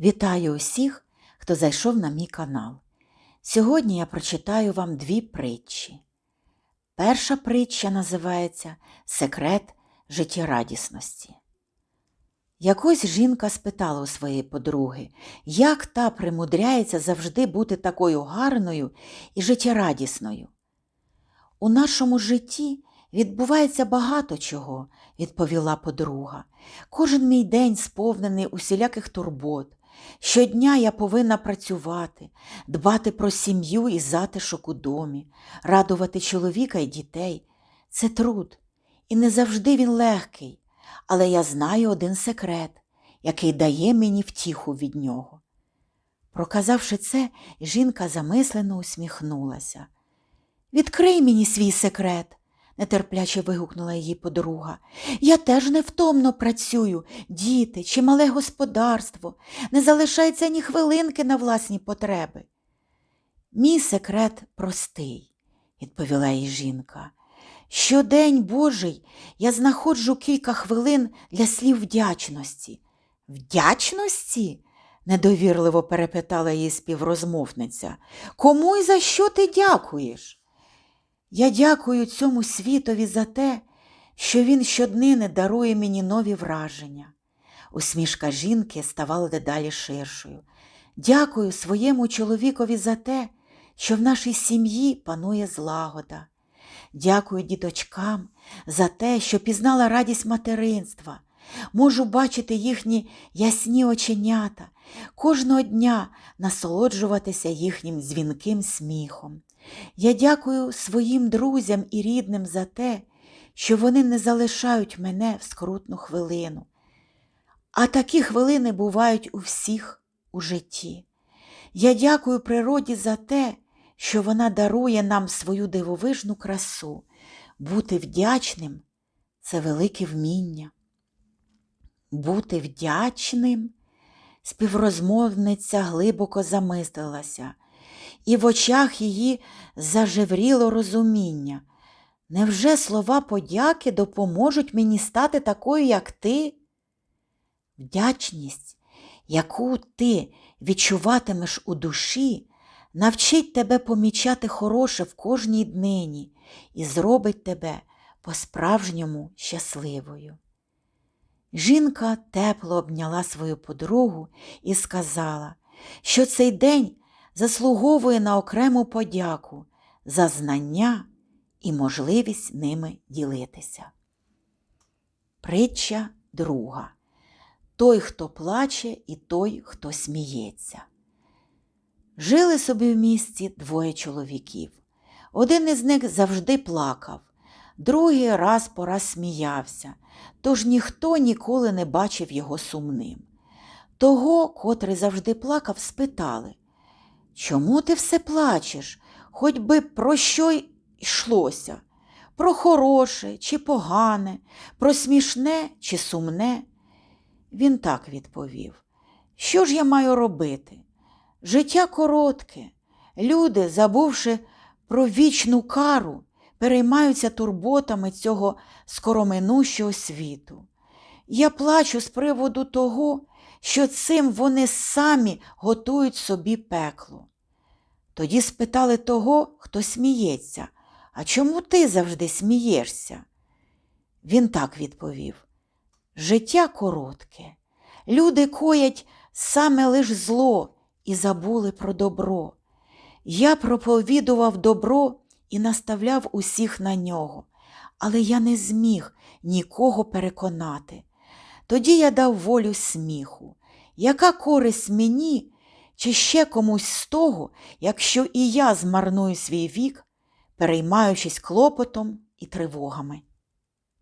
Вітаю усіх, хто зайшов на мій канал. Сьогодні я прочитаю вам дві притчі. Перша притча називається Секрет життєрадісності. Якось жінка спитала у своєї подруги, як та примудряється завжди бути такою гарною і життєрадісною. У нашому житті відбувається багато чого, відповіла подруга. Кожен мій день сповнений усіляких турбот. Щодня я повинна працювати, дбати про сім'ю і затишок у домі, радувати чоловіка і дітей. Це труд, і не завжди він легкий, але я знаю один секрет, який дає мені втіху від нього. Проказавши це, жінка замислено усміхнулася. Відкрий мені свій секрет, нетерпляче вигукнула її подруга. Я теж невтомно працюю, діти, чимале господарство, не залишається ні хвилинки на власні потреби. Мій секрет простий, відповіла їй жінка. Щодень Божий я знаходжу кілька хвилин для слів вдячності. Вдячності? недовірливо перепитала її співрозмовниця. Кому і за що ти дякуєш? Я дякую цьому світові за те, що він щоднини дарує мені нові враження. Усмішка жінки ставала дедалі ширшою. Дякую своєму чоловікові за те, що в нашій сім'ї панує злагода. Дякую діточкам за те, що пізнала радість материнства. Можу бачити їхні ясні оченята, кожного дня насолоджуватися їхнім дзвінким сміхом. Я дякую своїм друзям і рідним за те, що вони не залишають мене в скрутну хвилину. А такі хвилини бувають у всіх у житті. Я дякую природі за те, що вона дарує нам свою дивовижну красу. Бути вдячним це велике вміння. Бути вдячним, співрозмовниця глибоко замислилася, і в очах її зажевріло розуміння. Невже слова подяки допоможуть мені стати такою, як ти? Вдячність, яку ти відчуватимеш у душі, навчить тебе помічати хороше в кожній днині і зробить тебе по-справжньому щасливою. Жінка тепло обняла свою подругу і сказала, що цей день заслуговує на окрему подяку за знання і можливість ними ділитися. Притча друга. Той, хто плаче, і той, хто сміється. Жили собі в місті двоє чоловіків. Один із них завжди плакав, другий раз по раз сміявся, тож ніхто ніколи не бачив його сумним. Того, котрий завжди плакав, спитали Чому ти все плачеш? Хоч би про що йшлося? Про хороше чи погане, про смішне чи сумне? Він так відповів. Що ж я маю робити? Життя коротке. Люди, забувши про вічну кару, переймаються турботами цього скороминущого світу. Я плачу з приводу того, що цим вони самі готують собі пекло. Тоді спитали того, хто сміється, а чому ти завжди смієшся? Він так відповів Життя коротке. Люди коять саме лиш зло і забули про добро. Я проповідував добро і наставляв усіх на нього, але я не зміг нікого переконати. Тоді я дав волю сміху. Яка користь мені чи ще комусь з того, якщо і я змарную свій вік, переймаючись клопотом і тривогами?